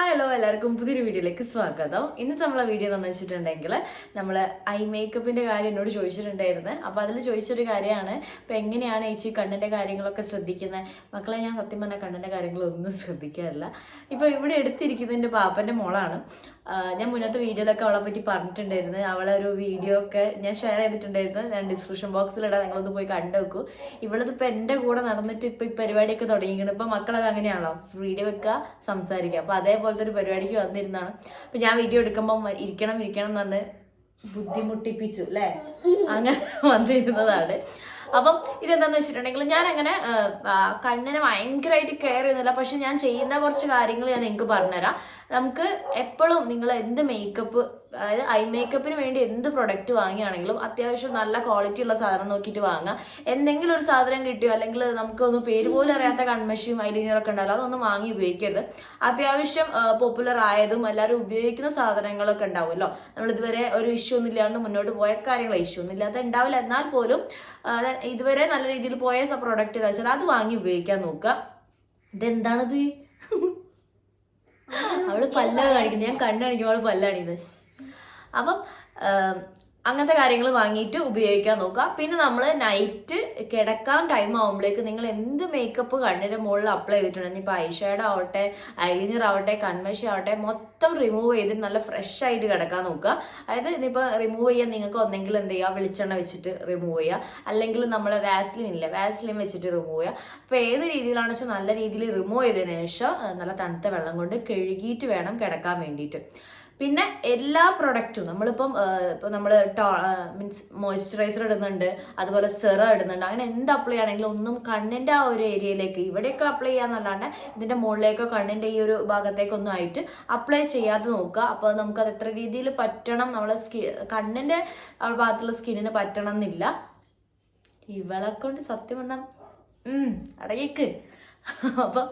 Hello എല്ലാവർക്കും പുതിയൊരു വീഡിയോയിലേക്ക് സ്വാഗതം. ഇന്നത്തെ നമ്മളെ വീഡിയോ എന്ന് വെച്ചിട്ടുണ്ടെങ്കിൽ നമ്മൾ ഐ മേക്കപ്പിന്റെ കാര്യം എന്നോട് ചോദിച്ചിട്ടുണ്ടായിരുന്നു. അപ്പോൾ അതിൽ ചോദിച്ചൊരു കാര്യമാണ്. ഇപ്പം എങ്ങനെയാണ് ചേച്ചി കണ്ണിന്റെ കാര്യങ്ങളൊക്കെ ശ്രദ്ധിക്കുന്നത് മക്കളെ ഞാൻ സത്യം പറഞ്ഞാൽ കണ്ണിന്റെ കാര്യങ്ങളൊന്നും ശ്രദ്ധിക്കാറില്ല. ഇപ്പോൾ ഇവിടെ എടുത്തിരിക്കുന്നതിന്റെ പാപ്പന്റെ മോളാണ്. ഞാൻ മുന്നത്തെ വീഡിയോയിലൊക്കെ അവളെ പറ്റി പറഞ്ഞിട്ടുണ്ടായിരുന്നു. അവളെ ഒരു വീഡിയോ ഒക്കെ ഞാൻ ഷെയർ ചെയ്തിട്ടുണ്ടായിരുന്നു. ഞാൻ ഡിസ്ക്രിപ്ഷൻ ബോക്സിലിടാം നിങ്ങളൊന്ന് പോയി കണ്ടു നോക്കൂ. ഇവളത് ഇപ്പം എന്റെ കൂടെ നടന്നിട്ട് ഇപ്പം ഈ പരിപാടിയൊക്കെ തുടങ്ങിയിരിക്കണം ഇപ്പം മക്കളത് അങ്ങനെയാണല്ലോ. വീഡിയോ വെക്കുക സംസാരിക്കുക അപ്പം അതേപോലത്തെ ഒരു പരിപാടിക്ക് വന്നിരുന്നാണ് അപ്പം ഞാൻ വീഡിയോ എടുക്കുമ്പം ഇരിക്കണം ഇരിക്കണം എന്ന് പറഞ്ഞ് ബുദ്ധിമുട്ടിപ്പിച്ചു അല്ലേ? അങ്ങനെ വന്നിരുന്നതാണ്. അപ്പം ഇതെന്താന്ന് വെച്ചിട്ടുണ്ടെങ്കിൽ ഞാൻ അങ്ങനെ കണ്ണിനെ ഭയങ്കരമായിട്ട് കെയർ ചെയ്യുന്നില്ല. പക്ഷെ ഞാൻ ചെയ്യുന്ന കുറച്ച് കാര്യങ്ങൾ ഞാൻ നിങ്ങൾക്ക് പറഞ്ഞുതരാം. നമുക്ക് എപ്പോഴും നിങ്ങൾ എന്ത് മേക്കപ്പ് അതായത് ഐ മേക്കപ്പിന് വേണ്ടി എന്ത് പ്രൊഡക്റ്റ് വാങ്ങിയാണെങ്കിലും അത്യാവശ്യം നല്ല ക്വാളിറ്റി ഉള്ള സാധനം നോക്കിയിട്ട് വാങ്ങുക എന്തെങ്കിലും ഒരു സാധനം കിട്ടിയോ അല്ലെങ്കിൽ നമുക്ക് നമുക്കൊന്നും പേര് പോലും അറിയാത്ത കൺമഷിയും ഐലൈനറൊക്കെ ഉണ്ടാവില്ല അതൊന്നും വാങ്ങി ഉപയോഗിക്കരുത്. അത്യാവശ്യം പോപ്പുലർ ആയതും എല്ലാവരും ഉപയോഗിക്കുന്ന സാധനങ്ങളൊക്കെ ഉണ്ടാവുമല്ലോ. നമ്മൾ ഇതുവരെ ഒരു ഇഷ്യൂ ഒന്നും ഇല്ലാണ്ട് മുന്നോട്ട് പോയ കാര്യങ്ങൾ ഇഷ്യൂ ഒന്നും ഇല്ലാതെ ഉണ്ടാവില്ല. എന്നാൽ പോലും ഇതുവരെ നല്ല രീതിയിൽ പോയ പ്രോഡക്റ്റ് ഏതാ വെച്ചാൽ അത് വാങ്ങി ഉപയോഗിക്കാൻ നോക്കുക. ഇതെന്താണിത്? അവൾ പല്ല കാണിക്കുന്നത് ഞാൻ കണ്ണു കാണിക്കുമ്പോൾ അവൾ പല്ല കാണിക്കുന്നത് അപ്പം അങ്ങനത്തെ കാര്യങ്ങൾ വാങ്ങിയിട്ട് ഉപയോഗിക്കാൻ നോക്കുക. പിന്നെ നമ്മൾ നൈറ്റ് കിടക്കാൻ ടൈം ആകുമ്പോഴേക്ക് നിങ്ങൾ എന്ത് മേക്കപ്പ് കണ്ണിന്റെ മുകളിൽ അപ്ലൈ ചെയ്തിട്ടുണ്ടെങ്കിൽ ഇപ്പോൾ ഐഷാഡ് ആവട്ടെ ഐലിനർ ആവട്ടെ കൺമഷി ആവട്ടെ മൊത്തം റിമൂവ് ചെയ്ത് നല്ല ഫ്രഷ് ആയിട്ട് കിടക്കാൻ നോക്കുക. അതായത് ഇനിയിപ്പോൾ റിമൂവ് ചെയ്യാൻ നിങ്ങൾക്ക് ഒന്നെങ്കിൽ എന്ത് ചെയ്യുക? വെളിച്ചെണ്ണ വെച്ചിട്ട് റിമൂവ് ചെയ്യുക. അല്ലെങ്കിൽ നമ്മൾ വാസ്ലിൻ ഇല്ല? വാസ്ലിൻ വെച്ചിട്ട് റിമൂവ് ചെയ്യുക. അപ്പോൾ ഏത് രീതിയിലാണെന്ന് വെച്ചാൽ നല്ല രീതിയിൽ റിമൂവ് ചെയ്തതിന് ശേഷം നല്ല തണുത്ത വെള്ളം കൊണ്ട് കഴുകിയിട്ട് വേണം കിടക്കാൻ വേണ്ടിയിട്ട്. പിന്നെ എല്ലാ പ്രൊഡക്റ്റും നമ്മളിപ്പം ഇപ്പം നമ്മൾ മീൻസ് മോയ്സ്ചറൈസർ ഇടുന്നുണ്ട് അതുപോലെ സെറ ഇടുന്നുണ്ട് അങ്ങനെ എന്ത് അപ്ലൈ ആണെങ്കിലും ഒന്നും കണ്ണിന്റെ ആ ഒരു ഏരിയയിലേക്ക് ഇവിടെയൊക്കെ അപ്ലൈ ചെയ്യാന്നല്ലാണ്ട് ഇതിന്റെ മുകളിലേക്കോ കണ്ണിന്റെ ഈ ഒരു ഭാഗത്തേക്കൊന്നും ആയിട്ട് അപ്ലൈ ചെയ്യാതെ നോക്കുക. അപ്പോൾ നമുക്കത് എത്ര രീതിയിൽ പറ്റണം നമ്മളെ സ്കി കണ്ണിന്റെ ഭാഗത്തുള്ള സ്കിന്നിന് പറ്റണം എന്നില്ല ഇവളെ കൊണ്ട് സത്യം പറഞ്ഞാൽ അടങ്ങിക്ക്. അപ്പം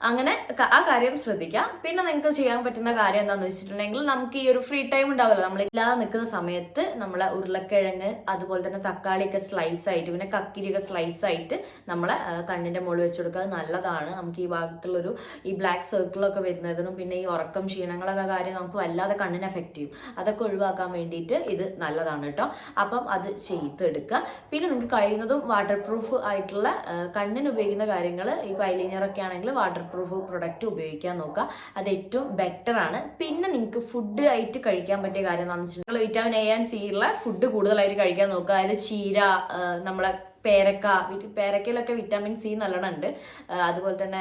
അങ്ങനെ ആ കാര്യം ശ്രദ്ധിക്കാം. പിന്നെ നിങ്ങൾക്ക് ചെയ്യാൻ പറ്റുന്ന കാര്യം എന്താണെന്ന് വെച്ചിട്ടുണ്ടെങ്കിൽ നമുക്ക് ഈ ഒരു ഫ്രീ ടൈം ഉണ്ടാവില്ല. നമ്മൾ ഇല്ലാതെ നിൽക്കുന്ന സമയത്ത് നമ്മളെ ഉരുളക്കിഴങ്ങ് അതുപോലെ തന്നെ തക്കാളിയൊക്കെ സ്ലൈസ് ആയിട്ട് പിന്നെ കക്കിരിയൊക്കെ സ്ലൈസ് ആയിട്ട് നമ്മളെ കണ്ണിന്റെ മുകളിൽ വെച്ച് കൊടുക്കുക. നല്ലതാണ്. നമുക്ക് ഈ ഭാഗത്തുള്ളൊരു ഈ ബ്ലാക്ക് സർക്കിളൊക്കെ വരുന്നതിനും പിന്നെ ഈ ഉറക്കം ക്ഷീണങ്ങളൊക്കെ കാര്യം നമുക്ക് വല്ലാതെ കണ്ണിനെ എഫക്റ്റ് ചെയ്യും. അതൊക്കെ ഒഴിവാക്കാൻ വേണ്ടിയിട്ട് ഇത് നല്ലതാണ് കേട്ടോ. അപ്പം അത് ചെയ്തെടുക്കുക. പിന്നെ നിങ്ങൾക്ക് കഴിയുന്നതും വാട്ടർ പ്രൂഫ് ആയിട്ടുള്ള കണ്ണിന് ഉപയോഗിക്കുന്ന കാര്യങ്ങൾ ഈ ഐലൈനറൊക്കെ ആണെങ്കിൽ വാട്ടർ പ്രൂഫ് പ്രൊഡക്റ്റ് ഉപയോഗിക്കാൻ നോക്കുക. അത് ഏറ്റവും ബെറ്റർ ആണ്. പിന്നെ നിങ്ങൾക്ക് ഫുഡ് ആയിട്ട് കഴിക്കാൻ പറ്റിയ കാര്യം എന്താണെന്ന് വെച്ചിട്ടുണ്ടെങ്കിൽ വിറ്റാമിൻ എ ആൻഡ് സി ഉള്ള ഫുഡ് കൂടുതലായിട്ട് കഴിക്കാൻ നോക്കുക. അതായത് ചീര നമ്മളെ പേരക്ക പേരക്കയിലൊക്കെ വിറ്റാമിൻ സി നല്ലോണം ഉണ്ട്. അതുപോലെ തന്നെ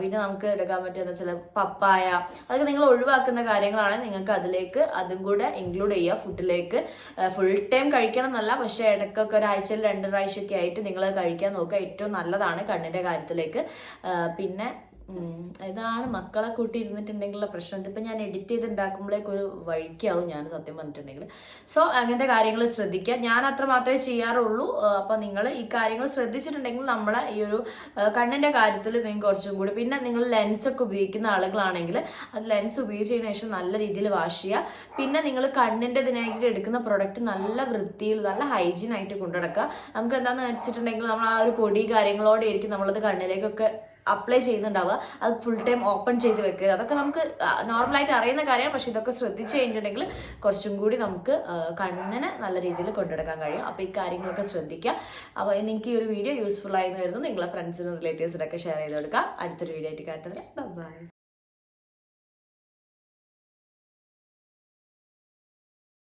പിന്നെ നമുക്ക് എടുക്കാൻ പറ്റുന്ന ചില പപ്പായ അതൊക്കെ നിങ്ങൾ ഒഴിവാക്കുന്ന കാര്യങ്ങളാണ് നിങ്ങൾക്ക് അതിലേക്ക് അതും കൂടെ ഇൻക്ലൂഡ് ചെയ്യുക. ഫുഡിലേക്ക് ഫുൾ ടൈം കഴിക്കണം എന്നല്ല പക്ഷേ ഇടയ്ക്കൊക്കെ ഒരാഴ്ചയിൽ രണ്ട് പ്രാവശ്യമൊക്കെ ആയിട്ട് നിങ്ങൾ കഴിക്കാൻ നോക്കുക. ഏറ്റവും നല്ലതാണ് കണ്ണിന്റെ കാര്യത്തിലേക്ക്. പിന്നെ ഇതാണ് മക്കളെ കൂട്ടി ഇരുന്നിട്ടുണ്ടെങ്കിലുള്ള പ്രശ്നം. ഇതിപ്പോൾ ഞാൻ എഡിറ്റ് ചെയ്ത് ഉണ്ടാക്കുമ്പോഴേക്ക് ഒരു വഴിക്കാവും ഞാൻ സത്യം പറഞ്ഞിട്ടുണ്ടെങ്കിൽ സോ അങ്ങനത്തെ കാര്യങ്ങൾ ശ്രദ്ധിക്കുക. ഞാൻ അത്ര മാത്രമേ ചെയ്യാറുള്ളൂ. അപ്പോൾ നിങ്ങൾ ഈ കാര്യങ്ങൾ ശ്രദ്ധിച്ചിട്ടുണ്ടെങ്കിൽ നമ്മളെ ഈ ഒരു കണ്ണിന്റെ കാര്യത്തിൽ നിങ്ങൾക്ക് കുറച്ചും കൂടി പിന്നെ നിങ്ങൾ ലെൻസ് ഒക്കെ ഉപയോഗിക്കുന്ന ആളുകളാണെങ്കിൽ അത് ലെൻസ് ഉപയോഗിച്ചതിന് ശേഷം നല്ല രീതിയിൽ വാഷ് ചെയ്യുക. പിന്നെ നിങ്ങൾ കണ്ണിന്റെ ഇതിനായിട്ട് എടുക്കുന്ന പ്രൊഡക്റ്റ് നല്ല വൃത്തിയിൽ നല്ല ഹൈജീൻ ആയിട്ട് കൊണ്ടുനടക്കുക. നമുക്ക് എന്താണെന്ന് വെച്ചിട്ടുണ്ടെങ്കിൽ നമ്മൾ ആ ഒരു പൊടി കാര്യങ്ങളോടെ ആയിരിക്കും നമ്മളത് കണ്ണിലേക്കൊക്കെ അപ്ലൈ ചെയ്യുന്നുണ്ടാവുക. അത് ഫുൾ ടൈം ഓപ്പൺ ചെയ്ത് വെക്കുക. അതൊക്കെ നമുക്ക് നോർമലായിട്ട് അറിയുന്ന കാര്യമാണ്. പക്ഷെ ഇതൊക്കെ ശ്രദ്ധിച്ചു കഴിഞ്ഞിട്ടുണ്ടെങ്കിൽ കുറച്ചും കൂടി നമുക്ക് കണ്ണിനെ നല്ല രീതിയിൽ കൊണ്ടെടുക്കാൻ കഴിയും. അപ്പോൾ ഈ കാര്യങ്ങളൊക്കെ ശ്രദ്ധിക്കുക. അപ്പോൾ നിങ്ങൾക്ക് ഈ ഒരു വീഡിയോ യൂസ്ഫുൾ ആയിരുന്നു നിങ്ങളെ ഫ്രണ്ട്സിനും റിലേറ്റീവ്സിനൊക്കെ ഷെയർ ചെയ്ത് കൊടുക്കുക അടുത്തൊരു വീഡിയോ ആയിട്ട് കാണുന്നത് ബൈ